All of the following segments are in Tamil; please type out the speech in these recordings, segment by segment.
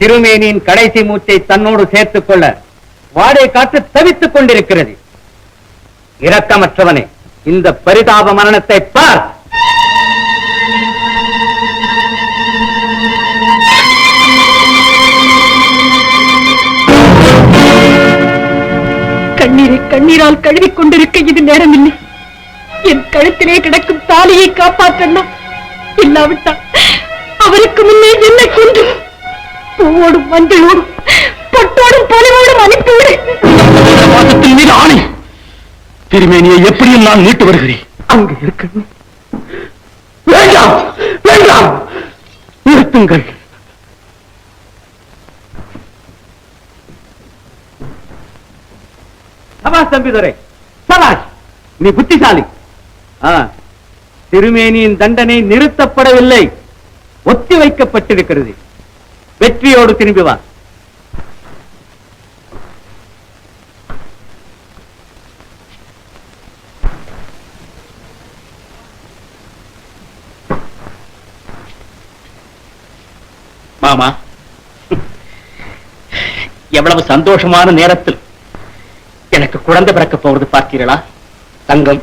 திருமேனியின் கடைசி மூச்சை தன்னோடு சேர்த்துக் கொள்ள வாடை காற்று தவித்துக் கொண்டிருக்கிறது. இரக்கமற்றவனே இந்த பரிதாப மரணத்தை பார்! கண்ணீரை கண்ணீரால் கழுவிக் கொண்டிருக்க இது நேரமில்லை. என் கழுத்திலே கிடக்கும் தாலியை காப்பாற்றண்ணா. இல்லாவிட்டால் அவருக்கு முன்னே என்ன கொண்டு பூவோடும் மஞ்சளோடும் பொட்டோடும் பொலிவோடும் அனுப்பிவிடு வாசத்தின் மீது ஆணை. திருமேனியை எப்படியும் நான் மீட்டு வருகிறேன். அங்கு இருக்கணும். வேண்டாம் வேண்டாம். நிறுத்துங்கள். சபாஷ் தம்பிதுரை சபாஷ் நீ புத்திசாலி. திருமேனியின் தண்டனை நிறுத்தப்படவில்லை. ஒத்தி வைக்கப்பட்டிருக்கிறது வெற்றியோடு திரும்பி வா. மாமா எவ்வளவு சந்தோஷமான நேரத்தில் எனக்கு குழந்தை பிறக்க போவது பார்த்தீர்களா? தங்கம்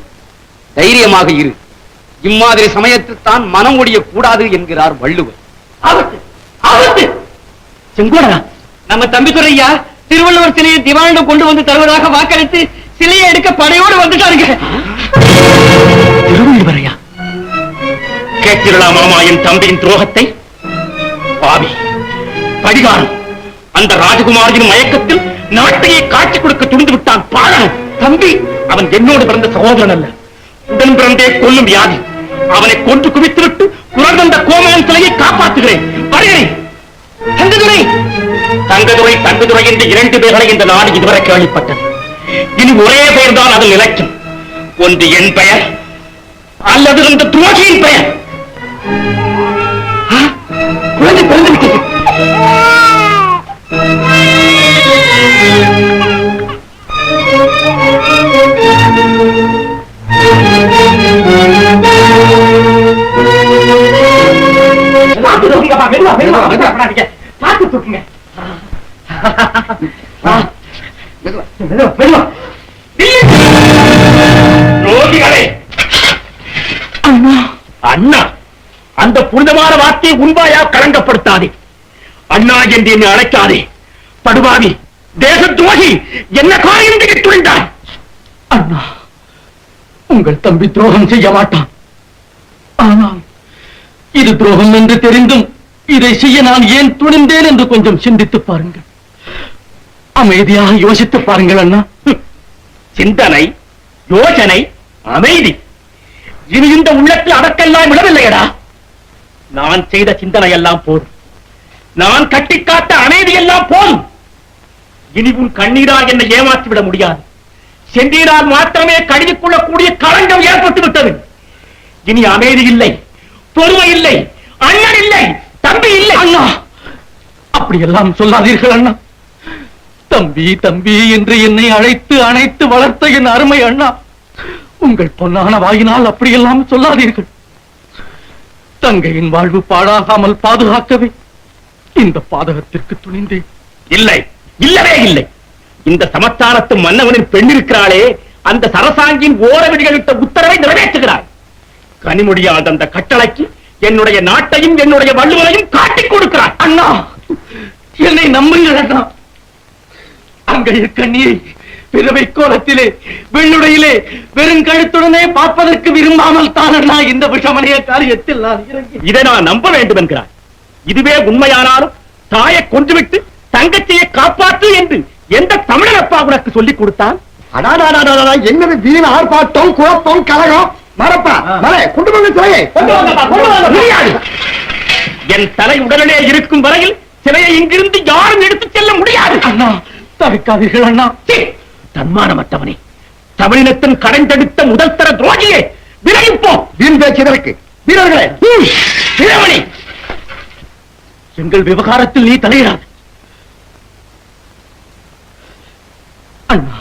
தைரியமாக இரு. இம்மாதிரி சமயத்தில் தான் மனம் ஒடிய கூடாது என்கிறார் வள்ளுவர். ஆபத்து செங்கோடா நம்ம தம்பித்துறையா திருவள்ளுவர் சிலையை திவானிடம் கொண்டு வந்து தருவதாக வாக்களித்து சிலையை எடுக்க படையோடு வந்துட்டாருங்க. திருவள்ளுவரையா கேட்கிறளா மாமா என் தம்பியின் துரோகத்தை? பாவி படிகாரம் அந்த ராஜகுமாரியின் மயக்கத்தில் நாட்டையே காட்சி கொடுக்க துணிந்து விட்டான் பாழன் தம்பி அவன் என்னோடு பிறந்த சகோதரன் அல்ல. உடன் பிறந்தே கொல்லும் வியாதி. அவனை கொன்று குவித்து விட்டு குரந்தந்த கோமகன் சிலையை காப்பாற்றுகிறேன். வருகிறேன். தங்கதுரை! தங்கதுரை தங்கதுரை என்று இரண்டு பேர்களை இந்த நாடு இதுவரை கேள்விப்பட்டது. இனி ஒரே பெயர் தான் அதில் நிலைக்கும். ஒன்று என் பெயர் அல்லது இந்த துரோகியின் பெயர். அண்ணா அந்த புனிதமான வார்த்தையை உண்பாயா களங்கப்படுத்தாதே. அண்ணா என்று என்னை அழைக்காதே. படுபாவி தேச துரோகி என்ன காரியம் துணிந்தாய்? அண்ணா உங்கள் தம்பி துரோகம் செய்ய மாட்டான். ஆனால் இது துரோகம் என்று தெரிந்தும் இதை செய்ய நான் ஏன் துணிந்தேன் என்று கொஞ்சம் சிந்தித்து பாருங்கள். அமைதியாக யோசித்து பாருங்கள் அண்ணா. சிந்தனை யோசனை அமைதி. இனி இந்த உள்ளத்தில் அதற்கெல்லாம் விடவில்லையடா நான் செய்த சிந்தனை எல்லாம் போதும். நான் கட்டிக்காட்ட அமைதி எல்லாம் போதும். இனி உன் கண்ணீரால் என்னை ஏமாற்றி விட முடியாது. சென்றீரால் மாத்திரமே கழுவிக் கொள்ளக்கூடிய களங்கம் ஏற்பட்டு விட்டது இனி அமைதி இல்லை பொறுமை இல்லை அண்ணன் இல்லை தம்பி இல்லை. அண்ணா! அப்படி எல்லாம் சொல்லாதீர்கள் அண்ணா. தம்பி தம்பி என்று என்னை அழைத்து அணைத்து வளர்த்த என் அருமை அண்ணா உங்கள் பொன்னான வாயினால் அப்படியெல்லாம் சொல்லாதீர்கள். தங்கையின் வாழ்வு பாழாகாமல் பாதுகாக்கவே இந்த பாதகத்திற்கு துணிந்தேன். இல்லை இல்லவே இல்லை. இந்த சமஸ்தானத்து மன்னவனின் பெண் இருக்கிறாளே அந்த சரசாங்கின் ஓரவிடிகளிட்ட உத்தரவை நிறைவேற்றுகிறாள் கனிமொழியால் அந்த கட்டளைக்கு என்னுடைய நாட்டையும் என்னுடைய வள்ளுவரையும் காட்டிக் கொடுக்கிறார் அண்ணா என்னை நம்புங்கள் அண்ணா. அங்கே கண்ணியை பிறவை கோலத்திலே வெள்ளுடையிலே வெறுங்கழுத்துடனே பார்ப்பதற்கு விரும்பாமல் தான் அண்ணா இந்த விஷமனைய காரியத்தில் நான் இதை நான் நம்ப வேண்டும் என்கிறார் இதுவே உண்மையானாலும் தாயை கொன்றுவிட்டு தங்கச்சியை காப்பாற்று என்று எந்த தமிழன் அப்பா உனக்கு சொல்லிக் கொடுத்தான்? அடாடாடாடா என்னது வீண் ஆர்ப்பாட்டம் குழப்பம் கலகம்? மரப்பா மலை கொண்டு சிலையை. முடியாது. என் தலை உடலிலே இருக்கும் வரையில் சிலையை இங்கிருந்து யாரும் எடுத்துச் செல்ல முடியாது. அண்ணா தவிக்காதீர்கள் அண்ணா. தன்மானமற்றவனே. தமிழினத்தின் கடைந்தெடுத்த முதல் தர துரோகியே. விரைப்போ வீண் பேச்சுதற்கு வீரர்களே. வீரமணி. எங்கள் விவகாரத்தில் நீ தலையிடாது. அண்ணா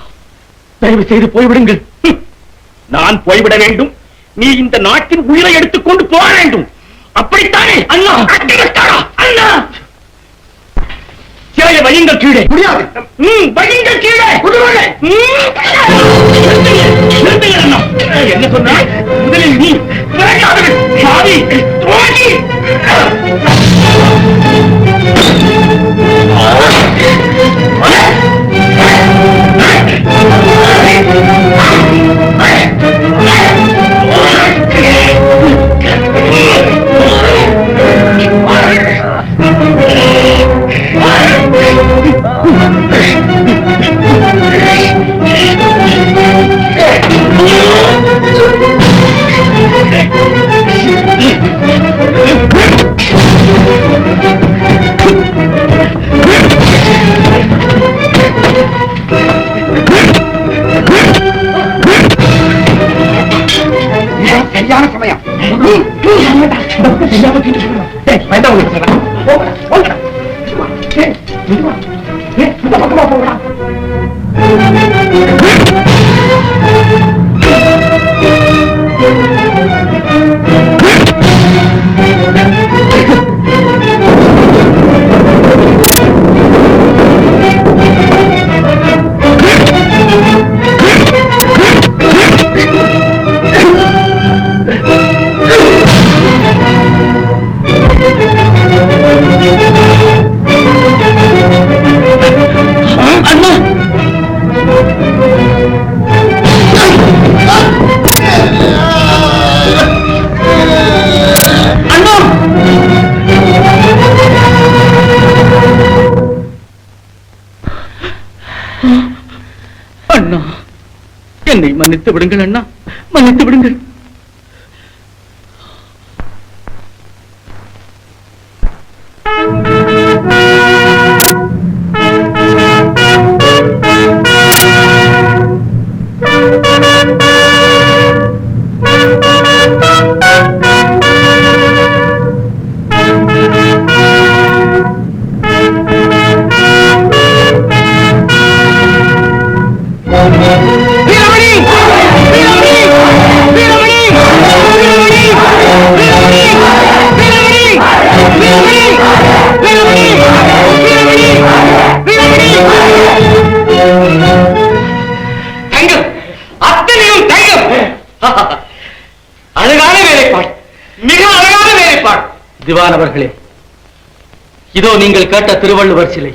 தயவு செய்து போய்விடுங்கள். நான் போய்விட வேண்டும். நீ இந்த நாட்டின் உயிரை எடுத்துக்கொண்டு போக வேண்டும். அப்படித்தானே? அண்ணா. அண்ணா அண்ணா. தலையை வையுங்க கீழே. முடியாது. வையுங்க கீழே. என்ன சொன்னா? முதலில் நீ சாவி துவாங்கி Ah! என்னை மன்னித்து விடுங்கள் அண்ணா. மன்னித்து விடுங்கள். இதோ நீங்கள் கேட்ட திருவள்ளுவர் சிலை.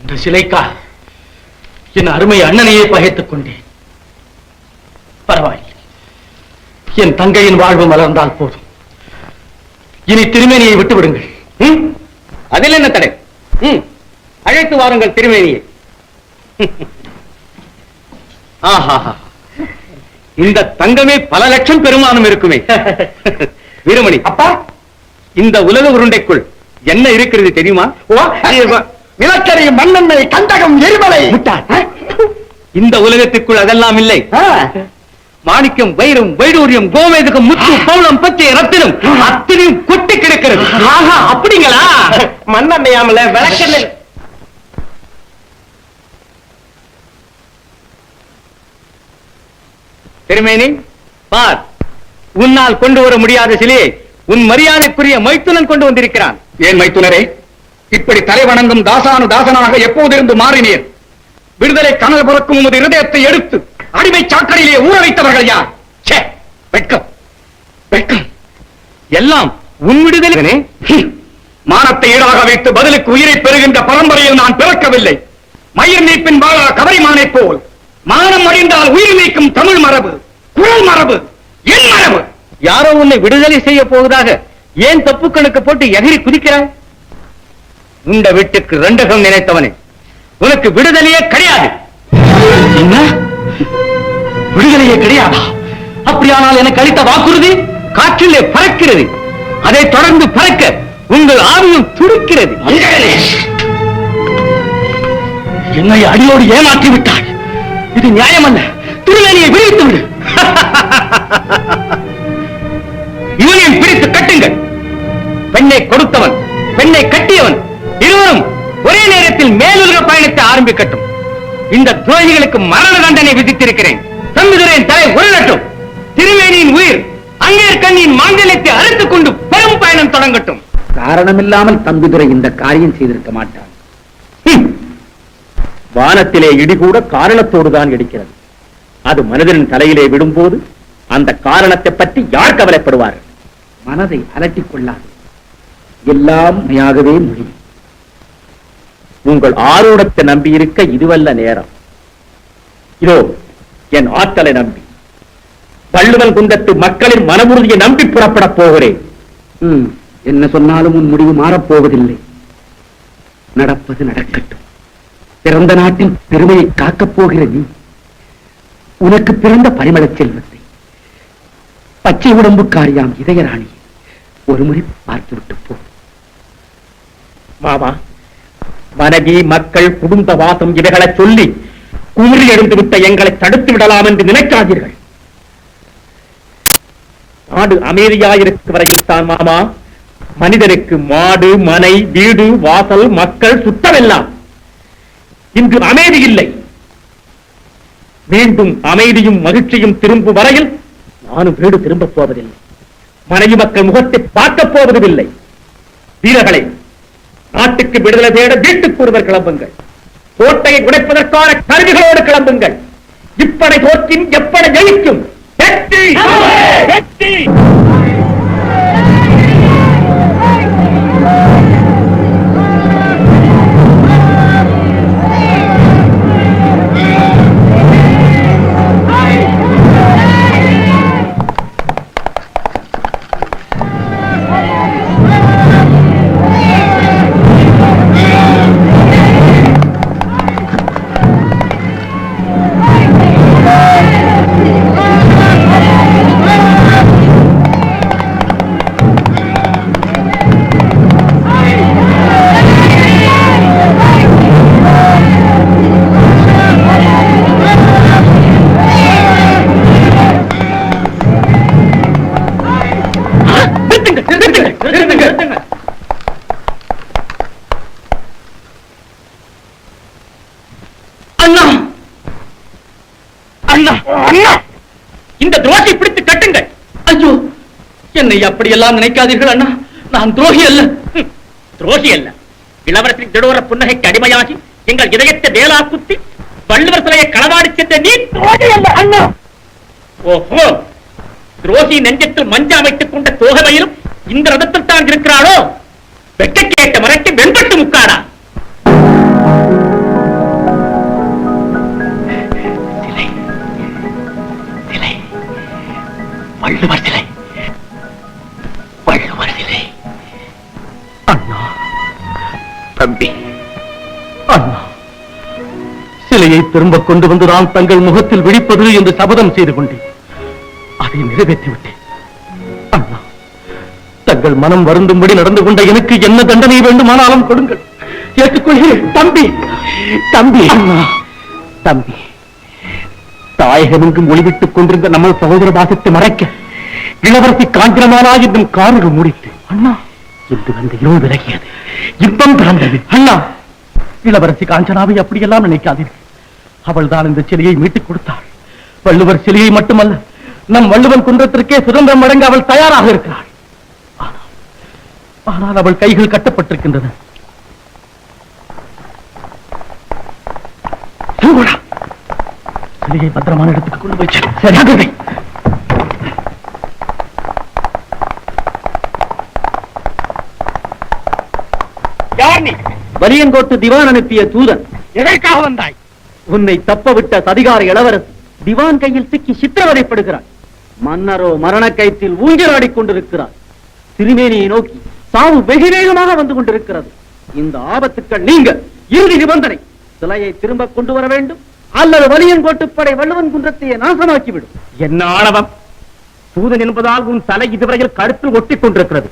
இந்த சிலைக்கா என் அருமை அண்ணனையே பகைத்துக் கொண்டேன். பரவாயில்லை. என் தங்கையின் வாழ்வு மலர்ந்தால் போதும். இனி திருமேனியை விட்டு விடுங்கள்? அதில் என்ன தடை? அழைத்து வாருங்கள் திருமேனியை. ஆஹாஹா. இந்த தங்கமே பல லட்சம் பெருமானம் இருக்குமே. வீரமணி அப்பா! இந்த உலக உருண்டைக்குள் என்ன இருக்கிறது தெரியுமா? நிலக்கரி மண்ணெண்ணெய் கந்தகம் எரிமலை. இந்த உலகத்திற்குள் அதெல்லாம் இல்லை. மாணிக்கம் வைரம் வைடூரியம் கோமேதகம் முத்து பவுளம் பச்சை ரத்தினம் அத்தனையும் கொட்டி கிடக்கிறது. ஆஹா அப்படிங்களா? மண்ணெண்ணையாமல விளக்கெண்ணெய் திருமேனி பார். உன்னால் கொண்டு வர முடியாத சிலையை உன் மரியாதைக்குரிய மைத்துனன் கொண்டு வந்திருக்கிறான். ஏன் மைத்துனரே? இப்படி தலை வணங்கும் தாசானு தாசனாக எப்போதிருந்து மாறினீர்? விடுதலை கனல் புறக்கும் உமது இருதயத்தை எடுத்து அடிமை சாக்கடையிலே ஊற வைத்தவர்கள் யார்? ச்சே, வெட்கம் வெட்கம். எல்லாம் உன் விடுதலை மானத்தை ஈடாக வைத்து பதிலுக்கு உயிரை பெறுகின்ற பரம்பரையில் நான் பிறக்கவில்லை. மயிர் நீப்பின் வாழா கவரிமானை போல். மானம் அழிந்தால் உயிர் நீக்கும் தமிழ் மரபு குரல் மரபு என் மரபு. யாரோ உன்னை விடுதலை செய்ய போவதாக ஏன் தப்பு கணக்கு போட்டு எகிரி குதிக்கிறாய்? உண்ட வீட்டுக்கு ரெண்டகம் நினைத்தவனே உனக்கு விடுதலையே கிடையாது. என்ன? விடுதலையே கிடையாதா? அப்படியானால் எனக்கு அளித்த வாக்குறுதி காற்றிலே பறக்கிறது. அதை தொடர்ந்து பறக்க உங்கள் ஆவியும் துடிக்கிறது. என்னை அடியோடு ஏமாற்றி விட்டாய். இது நியாயமல்ல. திருவேணியை விடுவித்து விடு. இவனையும் பிடித்து கட்டுங்கள். பெண்ணை கொடுத்தவன் பெண்ணை கட்டியவன் இருவரும் ஒரே நேரத்தில் மேலுலக பயணத்தை ஆரம்பிக்கட்டும். இந்த துரோகிகளுக்கு மரண தண்டனை விதித்திருக்கிறேன். தம்பிதுரையின் தலை உருளட்டும். திருவேணியின் உயிர் அங்கேயர் கண்ணியின் மாங்கல்யத்தை அறுத்துக் கொண்டு பெரும் பயணம் தொடங்கட்டும். காரணமில்லாமல் தம்பிதுரை இந்த காரியம் செய்திருக்க மாட்டான். வானத்திலே இடி கூட காரணத்தோடு தான் இடிக்கிறது. அது மனிதனின் தலையிலே விடும்போது அந்த காரணத்தை பற்றி யார் கவலைப்படுவார்கள்? மனதை அலட்டிக் கொள்ளாது. எல்லாம் மெய்யாகவே முடியும் உங்கள் ஆரோடத்தை நம்பி இருக்க இதுவல்ல நேரம். இதோ என் ஆற்றலை நம்பி. வள்ளுவன் குந்தத்து மக்களின் மனமுறுதியை நம்பி புறப்படப் போகிறேன். என்ன சொன்னாலும் உன் முடிவு மாறப்போவதில்லை. நடப்பது நடக்கட்டும். பிறந்த நாட்டின் பெருமையை காக்கப் போகிற நீ உனக்கு பிறந்த பரிமள செல்வத்தை பச்சை உடம்புக்காரியாம் இதயராணி ஒருமுறை பார்த்துவிட்டு போ. மாமா மனைவி மக்கள் குடும்ப வாசம் இவைகளை சொல்லி குமுறி எழுந்துவிட்ட எங்களை தடுத்து விடலாம் என்று நினைக்காதீர்கள். நாடு அமைதியாயிருக்கும் வரையில் தான் மாமா. மனிதனுக்கு மாடு மனை வீடு வாசல் மக்கள் சுத்தமெல்லாம். இன்று அமைதி இல்லை. மீண்டும் அமைதியும் மகிழ்ச்சியும் திரும்பும் வரையில் நானும் வீடு திரும்பப் போவதில்லை. மனைவி மக்கள் முகத்தை பார்க்கப் போவதுமில்லை. வீரர்களே நாட்டுக்கு விடுதலை தேட வீட்டுக்கு ஒருவர் கிளம்புங்கள் கோட்டையை உடைப்பதற்கான கருவிகளோடு கிளம்புங்கள் இப்படை தோற்றின் எப்படை ஜெயிக்கும் வெற்றி! வெற்றி! அப்படியெல்லாம் நினைக்காதீர்கள் அண்ணா. நான் துரோகி அல்ல. துரோகி அல்ல. இளவரசின் திடோர புன்னகைக்கு அடிமையாகி எங்கள் இதயத்தை வேலா குத்தி வள்ளுவர் சிலையை களவாடி சென்ற நீ துரோகி அல்ல அண்ணா. ஓஹோ துரோகி நெஞ்சத்தில் மஞ்ச அமைத்துக் கொண்ட தோகமையிலும் இந்த ரதத்தில் தான் இருக்கிறாளோ? வெட்க கேட்ட மறைக்கு வெண்பட்டு முக்காடா? வள்ளுவர் சிலை. தம்பி. அண்ணா சிலையை திரும்ப கொண்டு வந்து நான் தங்கள் முகத்தில் விழிப்பது என்று சபதம் செய்து கொண்டேன். அதை நிறைவேற்றி விட்டேன். அண்ணா தங்கள் மனம் வருந்தும்படி நடந்து கொண்ட எனக்கு என்ன தண்டனை வேண்டுமானாலும் கொடுங்கள். ஏற்றுக்கொள்கிறேன். தம்பி தம்பி. அண்ணா தம்பி தாயகமெங்கும் ஒளிவிட்டுக் கொண்டிருந்த நம்ம சகோதர பாசத்தை மறைக்க இளவரசி காஞ்சனமானா என்னும் கார்கள் மூடித்து அண்ணா இன்று வந்த இருள் விலகியது. இன்பம் பிறந்தது. அண்ணா இளவரசி காஞ்சனாவை அப்படியெல்லாம் நினைக்காதீர்கள் அவள் தான் இந்த சிலையை மீட்டுக் கொடுத்தாள். வள்ளுவர் சிலையை மட்டுமல்ல நம் வள்ளுவன் குன்றத்திற்கே சுதந்திரம் வழங்க அவள் தயாராக இருக்கிறாள். ஆனால் அவள் கைகள் கட்டப்பட்டிருக்கின்றன. சிலையை பத்திரமான இடத்துக்கு கொண்டு போய் சேரு. சரியாக யார் நீ வலியங்கோட்டு திவான் அனுப்பிய தூதன். எதற்காக வந்தாய்? உன்னை தப்ப விட்ட சதிகார இளவரசி திவான் கையில் சிக்கி சித்திரவதைப்படுகிறார் மன்னரோ மரண கயிற்றில் ஊஞ்சலாடிக் கொண்டிருக்கிறார் திருமேனியை நோக்கி சாவு வெகு வேகமாக வந்து கொண்டிருக்கிறது. இந்த ஆபத்துக்கள் நீங்க இறுதி நிபந்தனை. சிலையை திரும்ப கொண்டு வர வேண்டும். அல்லது வலியன் கோட்டுப்படை வள்ளுவன் குன்றத்தையே நாசமாக்கிவிடும். என்ன ஆணவம்? தூதன் என்பதால் உன் தலை இதுவரையில் கழுத்தில் ஒட்டிக் கொண்டிருக்கிறது.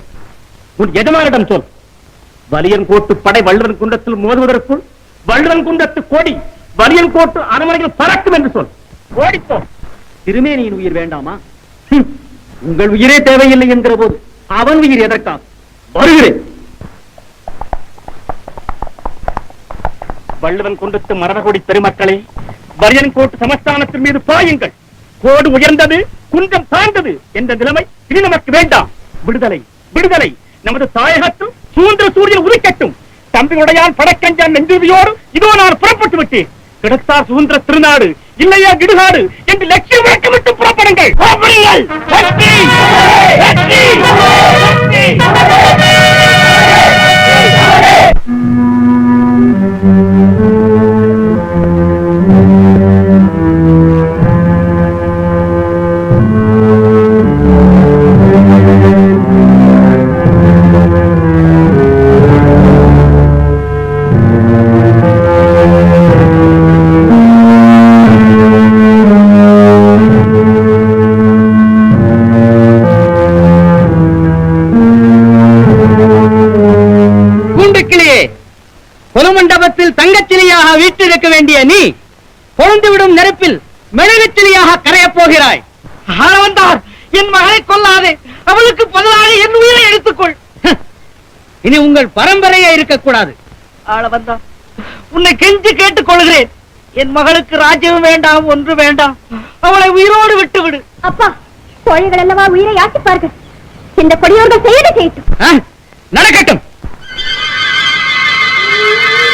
உன் எஜமானிடம் சொல். வலியன் கோட்டு படை வள்ளுவன் குன்றத்தில் மோதுவதற்குள் வள்ளுவன் குன்றத்து கொடி வலியன் கோட்டு அரண்மனையில் பறக்கும் என்று சொல். ஓடிப்போம் திருமேனியின் உயிர் வேண்டாமா? உங்கள் உயிரே தேவையில்லை என்கிற போது அவன் உயிர் எதற்காக? வருகிறேன். வள்ளுவன் குன்றத்து மரணகொடி பெருமக்களே வரியன் கோட்டு சமஸ்தானத்தின் மீது பாயுங்கள். கோடு உயர்ந்தது குன்றம் தாழ்ந்தது என்ற நிலைமை இனி நமக்கு வேண்டாம். விடுதலை விடுதலை. நமது தாயகத்தில் சுதந்திர சூரியன் உதிக்கட்டும். தம்பியுடையான் படக்கஞ்சான் நெஞ்சுவியோடு இதோ நான் புறப்பட்டு விட்டேன். கிடைத்தார் சுதந்திர திருநாடு இல்லையா கிடுகாடு என்று லட்சியம் விட்டு புறப்படுங்கள். கொலுமண்டபத்தில் தங்கச்சிலியாக வீட்டிருக்க வேண்டிய நீ பொழுந்துவிடும் நெருப்பில் மெழுகுச்சிலியாக கரையப் போகிறாய். ஆளவந்தார் என் மகளை கொல்லாதே. அவளுக்கு பதிலாக என் உயிரை எடுத்துக்கொள். இனி உங்கள் பரம்பரையே இருக்கக்கூடாது. ஆளவந்தார் உன்னை கெஞ்சி கேட்டுக் கொள்கிறேன் என் மகளுக்கு ராஜ்யம் வேண்டாம் ஒன்று வேண்டாம். அவளை உயிரோடு விட்டு விடு அப்பா கோழிகள் அல்லவா உயிரை யாசிப்பார்கள் இந்த கொடியோர்கள் செய்யதை செய்யட்டும்? நடக்கட்டும். Música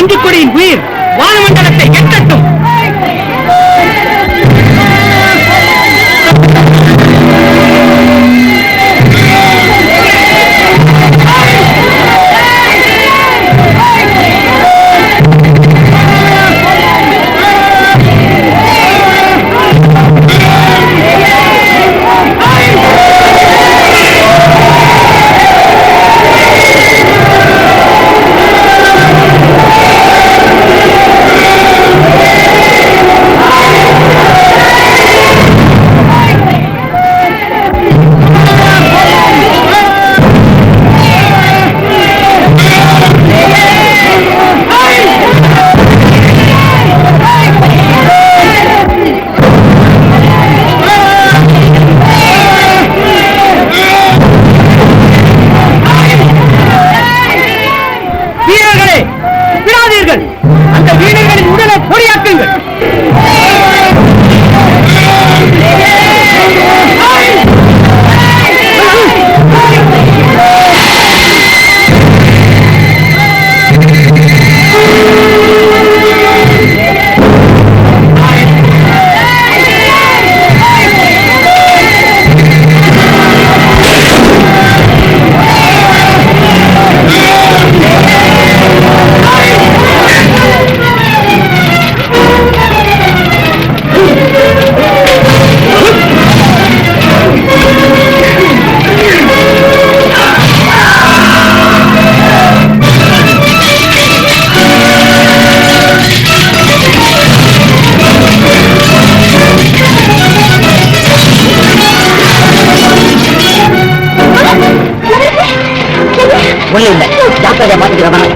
இந்த ஒன்றிக் கொடியின் உயிர். ஒண்ணு இல்லை. டாக்டரை மாத்திக்கிறவன்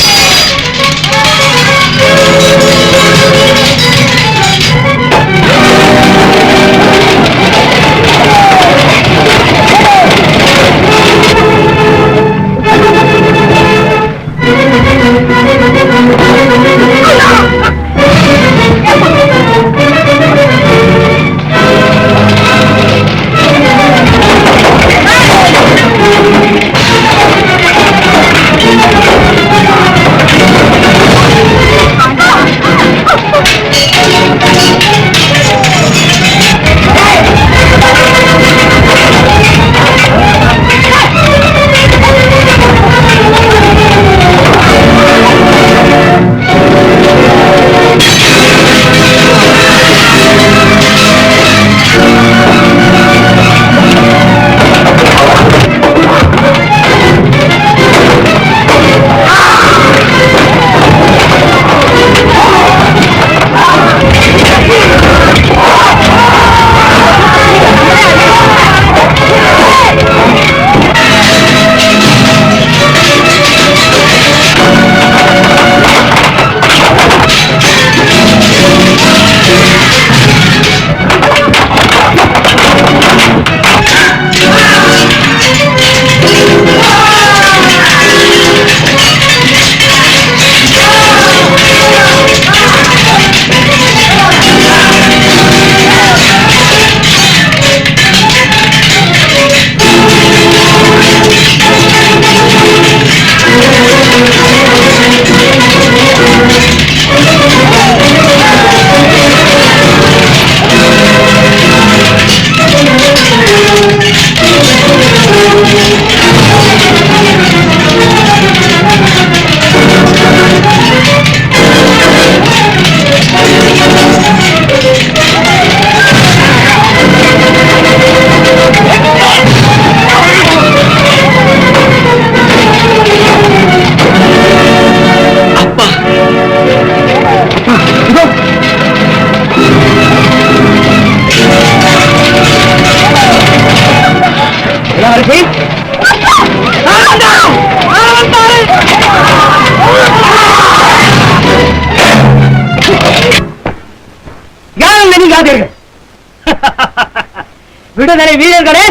வீரர்களே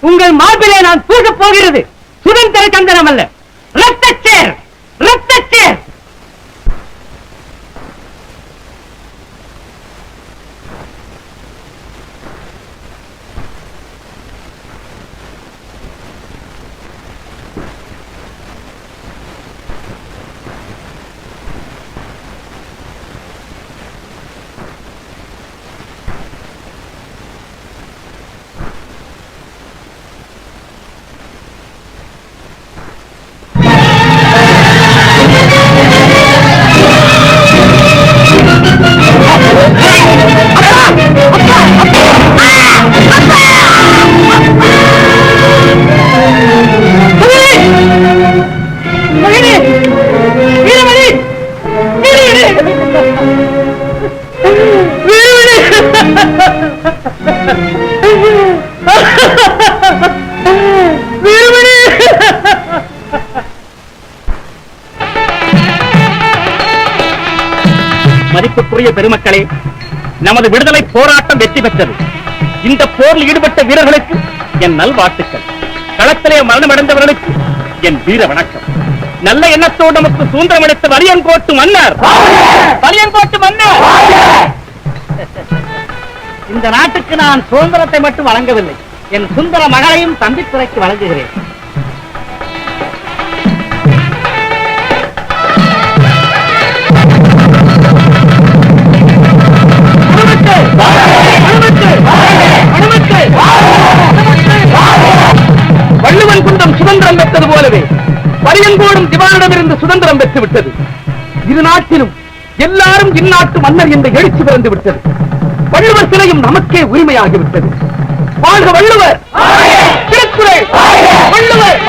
உங்கள் மார்பிலே நான் பூசப் போகிறது. சுதந்திர சந்தனம் அல்ல நமது விடுதலை போராட்டம் வெற்றி பெற்றது. இந்த போரில் ஈடுபட்ட வீரர்களுக்கு என் நல்வாழ்த்துக்கள். களத்திலே மரணமடைந்தவர்களுக்கு என் வீர வணக்கம். நல்ல எண்ணத்தோடு நமக்கு சுதந்திரம் அளித்த வலியங்கோட்டு மன்னர். வலியங்கோட்டு மன்னர். இந்த நாட்டுக்கு நான் சுதந்திரத்தை மட்டும் வழங்கவில்லை. என் சுந்தர மகளையும் தம்பித்துறைக்கு வழங்குகிறேன். வள்ளுவன் குண்டம் சுதந்திரம் பெற்றது போலவே பரியங்கோடும் திவானிடமிருந்து சுதந்திரம் பெற்று விட்டது. இரு நாட்டிலும் எல்லாரும் இந்நாட்டு மன்னர் என்ற எழுச்சி பிறந்து விட்டது. வள்ளுவர் சிலையும் நமக்கே உரிமையாகிவிட்டது வாழ்க வள்ளுவர்! திருக்குறள்! வள்ளுவர்!